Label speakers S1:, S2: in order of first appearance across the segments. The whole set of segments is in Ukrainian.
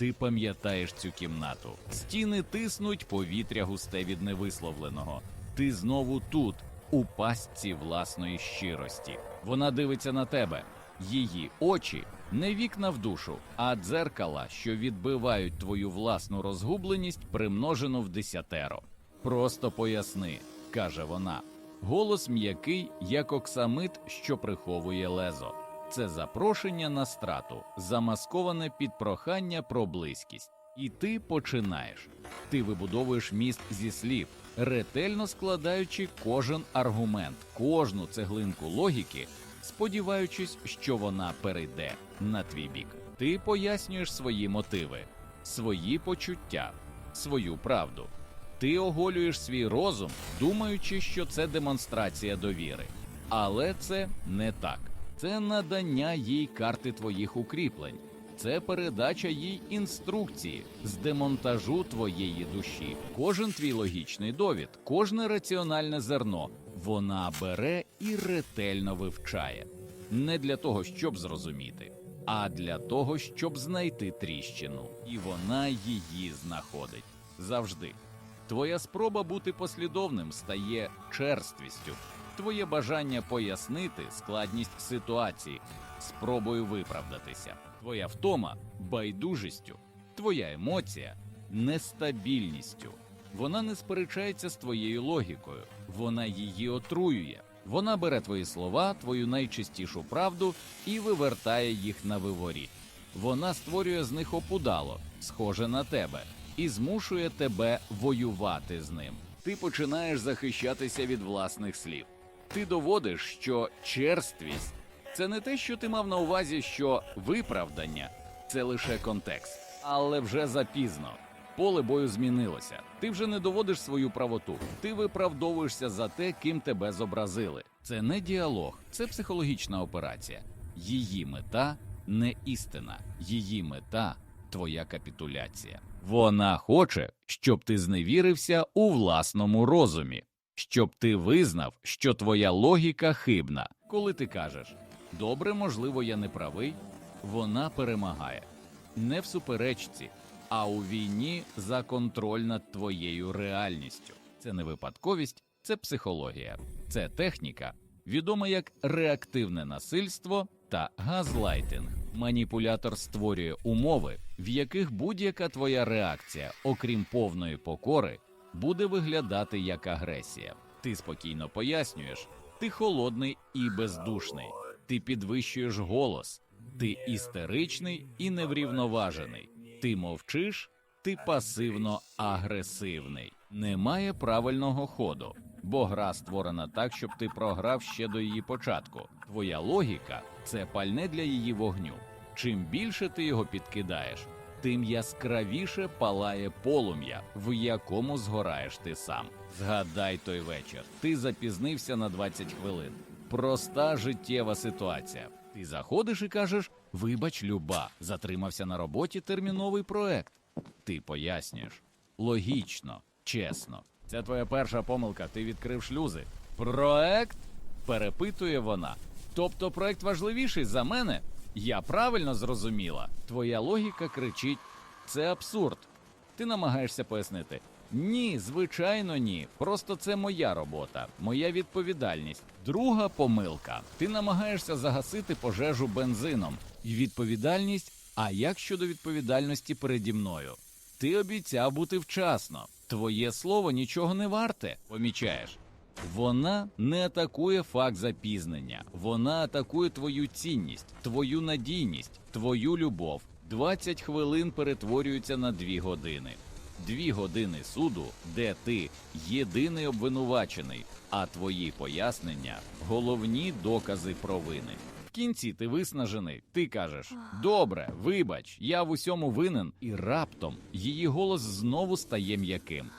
S1: Ти пам'ятаєш цю кімнату. Стіни тиснуть, повітря густе від невисловленого. Ти знову тут, у пастці власної щирості. Вона дивиться на тебе. Її очі не вікна в душу, а дзеркала, що відбивають твою власну розгубленість, примножену в десятеро. Просто поясни, каже вона. Голос м'який, як оксамит, що приховує лезо. Це запрошення на страту, замасковане під прохання про близькість. І ти починаєш. Ти вибудовуєш міст зі слів, ретельно складаючи кожен аргумент, кожну цеглинку логіки, сподіваючись, що вона перейде на твій бік. Ти пояснюєш свої мотиви, свої почуття, свою правду. Ти оголюєш свій розум, думаючи, що це демонстрація довіри. Але це не так. Це надання їй карти твоїх укріплень, це передача їй інструкції з демонтажу твоєї душі. Кожен твій логічний довід, кожне раціональне зерно вона бере і ретельно вивчає. Не для того, щоб зрозуміти, а для того, щоб знайти тріщину. І вона її знаходить завжди. Твоя спроба бути послідовним стає черствістю. Твоє бажання пояснити складність ситуації, спробою виправдатися. Твоя втома байдужістю, твоя емоція нестабільністю. Вона не сперечається з твоєю логікою, вона її отруює. Вона бере твої слова, твою найчистішу правду і вивертає їх на виворіт. Вона створює з них опудало, схоже на тебе, і змушує тебе воювати з ним. Ти починаєш захищатися від власних слів. Ти доводиш, що черствість це не те, що ти мав на увазі, що виправдання це лише контекст, але вже запізно. Поле бою змінилося. Ти вже не доводиш свою правоту. Ти виправдовуєшся за те, ким тебе зобразили. Це не діалог, це психологічна операція. Її мета не істина, її мета твоя капітуляція. Вона хоче, щоб ти зневірився у власному розумі, щоб ти визнав, що твоя логіка хибна. Коли ти кажеш добре, можливо, я не правий, вона перемагає не в суперечці, а у війні за контроль над твоєю реальністю. Це не випадковість, це психологія, це техніка, відома як реактивне насильство та газлайтинг. Маніпулятор створює умови, в яких будь-яка твоя реакція, окрім повної покори, буде виглядати як агресія. Ти спокійно пояснюєш, ти холодний і бездушний, ти підвищуєш голос, ти істеричний і неврівноважений, ти мовчиш, ти пасивно агресивний. Немає правильного ходу, бо гра створена так, щоб ти програв ще до її початку. Твоя логіка це пальне для її вогню. Чим більше ти його підкидаєш, тим яскравіше палає полум'я, в якому згораєш ти сам. Згадай той вечір. Ти запізнився на 20 хвилин. Проста життєва ситуація. Ти заходиш і кажеш: Вибач, люба, затримався на роботі терміновий проект. Ти пояснюєш логічно, чесно. Це твоя перша помилка. Ти відкрив шлюзи. Проект? перепитує вона. Тобто проект важливіший за мене? Я правильно зрозуміла. Твоя логіка кричить: це абсурд. Ти намагаєшся пояснити. Ні, звичайно, ні. Просто це моя робота, моя відповідальність. Друга помилка. Ти намагаєшся загасити пожежу бензином. І відповідальність. А як щодо відповідальності переді мною? Ти обіцяв бути вчасно. Твоє слово нічого не варте, помічаєш. Вона не атакує факт запізнення, вона атакує твою цінність, твою надійність, твою любов. 20 хвилин перетворюються на 2 години. Дві години суду, де ти єдиний обвинувачений, а твої пояснення головні докази провини. В кінці ти виснажений. Ти кажеш: Добре, вибач, я в усьому винен, і раптом її голос знову стає м'яким.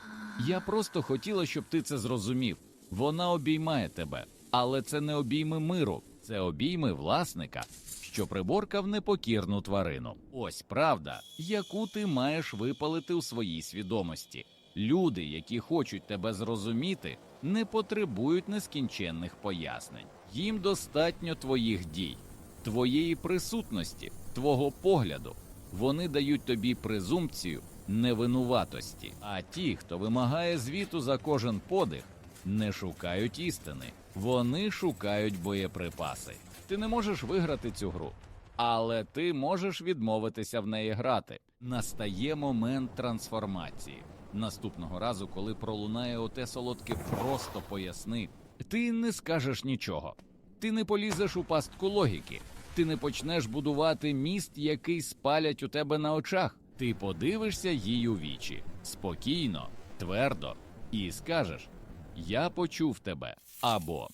S1: Я просто хотіла, щоб ти це зрозумів. Вона обіймає тебе, але це не обійми миру, це обійми власника, що приборкав непокірну тварину. Ось правда, яку ти маєш випалити у своїй свідомості. Люди, які хочуть тебе зрозуміти, не потребують нескінченних пояснень. Їм достатньо твоїх дій, твоєї присутності, твого погляду. Вони дають тобі презумпцію невинуватості. А ті, хто вимагає звіту за кожен подих, не шукають істини, вони шукають боєприпаси. Ти не можеш виграти цю гру, але ти можеш відмовитися в неї грати. Настає момент трансформації. Наступного разу, коли пролунає оте солодке, просто поясни. Ти не скажеш нічого. Ти не полізеш у пастку логіки. Ти не почнеш будувати міст, який спалять у тебе на очах. Ти подивишся їй у вічі спокійно, твердо, і скажеш: Я почув тебе. Або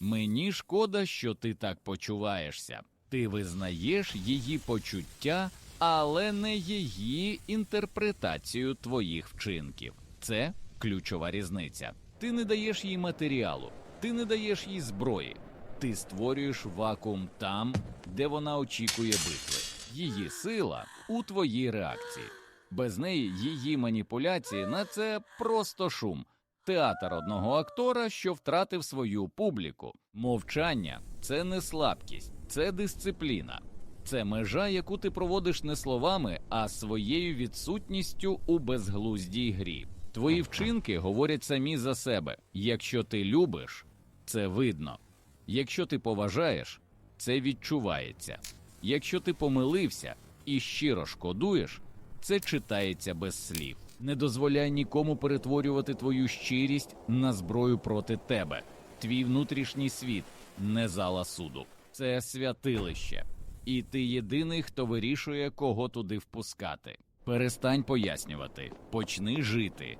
S1: Мені шкода, що ти так почуваєшся. Ти визнаєш її почуття, але не її інтерпретацію твоїх вчинків. Це ключова різниця. Ти не даєш їй матеріалу, ти не даєш їй зброї. Ти створюєш вакуум там, де вона очікує битви. Її сила у твоїй реакції. Без неї її маніпуляції на це просто шум. Театр одного актора, що втратив свою публіку. Мовчання це не слабкість, це дисципліна. Це межа, яку ти проводиш не словами, а своєю відсутністю у безглуздій грі. Твої вчинки говорять самі за себе. Якщо ти любиш, це видно. Якщо ти поважаєш, це відчувається. Якщо ти помилився і щиро шкодуєш, це читається без слів. Не дозволяй нікому перетворювати твою щирість на зброю проти тебе. Твій внутрішній світ не зала суду, це святилище. І ти єдиний, хто вирішує, кого туди впускати. Перестань пояснювати, почни жити.